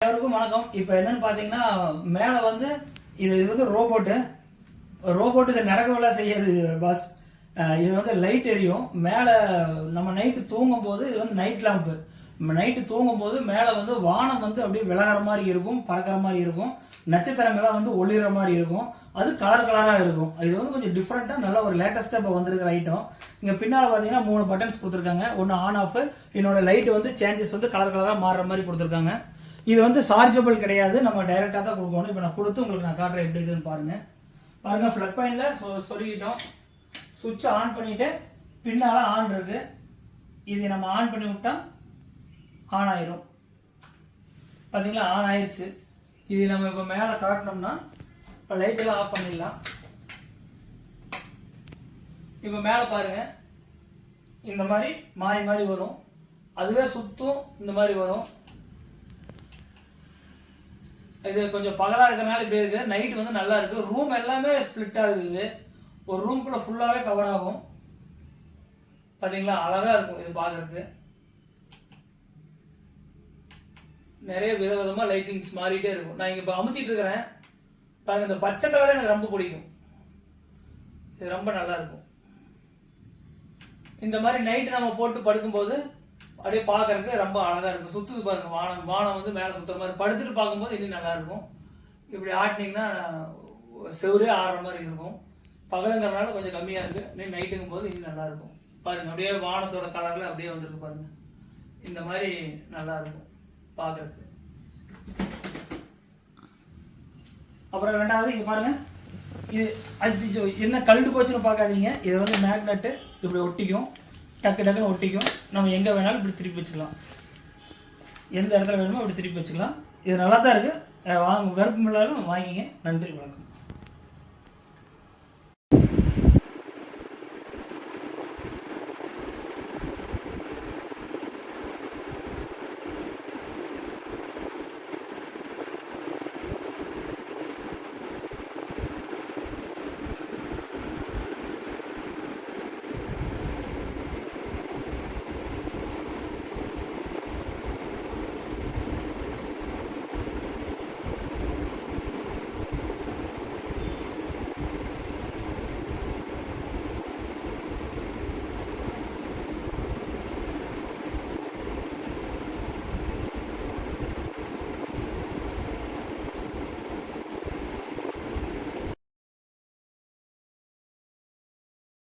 அனைவருக்கும் வணக்கம். இப்போ என்னன்னு பார்த்தீங்கன்னா மேலே வந்து இது இது வந்து ரோபோட்டு. ரோபோட் இது நடக்கவெல்லாம் செய்யாது பாஸ் இது வந்து லைட் எரியும். மேலே நம்ம நைட்டு தூங்கும் போது இது வந்து நைட் லேம்ப்பு நைட்டு தூங்கும் போது மேலே வந்து வானம் வந்து அப்படியே விலகிற மாதிரி இருக்கும் பறக்கிற மாதிரி இருக்கும். நட்சத்திரங்கள்லாம் வந்து ஒளிகிற மாதிரி இருக்கும். அது கலர் கலராக இருக்கும். இது வந்து கொஞ்சம் டிஃப்ரெண்ட்டாக நல்ல ஒரு லேட்டஸ்ட்டாக இப்போ வந்திருக்கிற ஐட்டம் இங்கே பின்னால் பார்த்தீங்கன்னா மூணு பட்டன்ஸ் கொடுத்துருக்காங்க. ஒன்று ஆன் ஆஃப் என்னோடய லைட் வந்து சேஞ்சஸ் வந்து கலர் கலராக மாறுற மாதிரி கொடுத்துருக்காங்க. இது வந்து சார்ஜபிள் கிடையாது. நம்ம டைரெக்டாக தான் கொடுக்கணும். இப்போ நான் கொடுத்து உங்களுக்கு நான் காட்டுறேன் எப்படி இருக்குதுன்னு பாருங்கள் பாருங்கள் ஃப்ளக் பாயிண்டில் சொ சொல்லிக்கிட்டோம் சுவிட்சை ஆன் பண்ணிவிட்டு பின்னால் ஆன் இருக்குது இது நம்ம ஆன் பண்ணி விட்டால் ஆன் ஆயிரும். பார்த்தீங்களா ஆன் ஆயிடுச்சு இது நம்ம இப்போ மேலே காட்டினோம்னா இப்போ லைட்டெல்லாம் ஆஃப் பண்ணிடலாம். இப்போ மேலே பாருங்கள் இந்த மாதிரி மாறி மாறி வரும். அதுவே சுத்தும் இந்த மாதிரி வரும். இது கொஞ்சம் பகலாக இருக்கிறனால இப்படி இருக்கு. நைட் வந்து நல்லா இருக்கு. ரூம் எல்லாமே ஸ்ப்ளிட்டாக இருக்குது. ஒரு ரூம் கூட ஃபுல்லாகவே கவர் ஆகும். பார்த்தீங்களா அழகாக இருக்கும் இது பார்க்குறதுக்கு நிறைய விதவிதமாக லைட்டிங்ஸ் மாறிட்டே இருக்கும். நான் இங்கே இப்போ அமுத்திட்டு இருக்கிறேன். பாருங்க இந்த பச்சை கலர் எனக்கு ரொம்ப பிடிக்கும். இது ரொம்ப நல்லா இருக்கும். இந்த மாதிரி நைட்டு நம்ம போட்டு படுக்கும்போது அப்படியே பார்க்கறதுக்கு ரொம்ப அழகாக இருக்கும். சுற்றுது பாருங்கள் வானம் வானம் வந்து மேலே சுற்றுற மாதிரி. படுத்துட்டு பார்க்கும்போது இன்னும் நல்லா இருக்கும். இப்படி ஆட்டினீங்கன்னா செவரே ஆடுற மாதிரி இருக்கும். பகலுங்கிறனால கொஞ்சம் கம்மியாக இருக்குது இன்னும் நைட்டுங்கும் போது இன்னும் நல்லா இருக்கும். பாருங்க அப்படியே வானத்தோட கலரில் அப்படியே வந்துருக்கு பாருங்கள் இந்த மாதிரி நல்லா இருக்கும் பார்க்குறதுக்கு. அப்புறம் ரெண்டாவது இங்கே பாருங்கள் இது அஜிஜோ என்ன கழுண்டு போச்சுன்னு பார்க்காதீங்க. இது வந்து மேக்னெட்டு இப்படி ஒட்டிக்கும். டக்கு டக்குன்னு ஒட்டிக்கும். நம்ம எங்கே வேணாலும் இப்படி திருப்பி வச்சுக்கலாம். எந்த இடத்துல வேணுமோ அப்படி திருப்பி வச்சுக்கலாம். இது நல்லா தான் இருக்குது வாங்க விருப்பம் இல்லாலும் வாங்கிங்க. நன்றி வணக்கம்.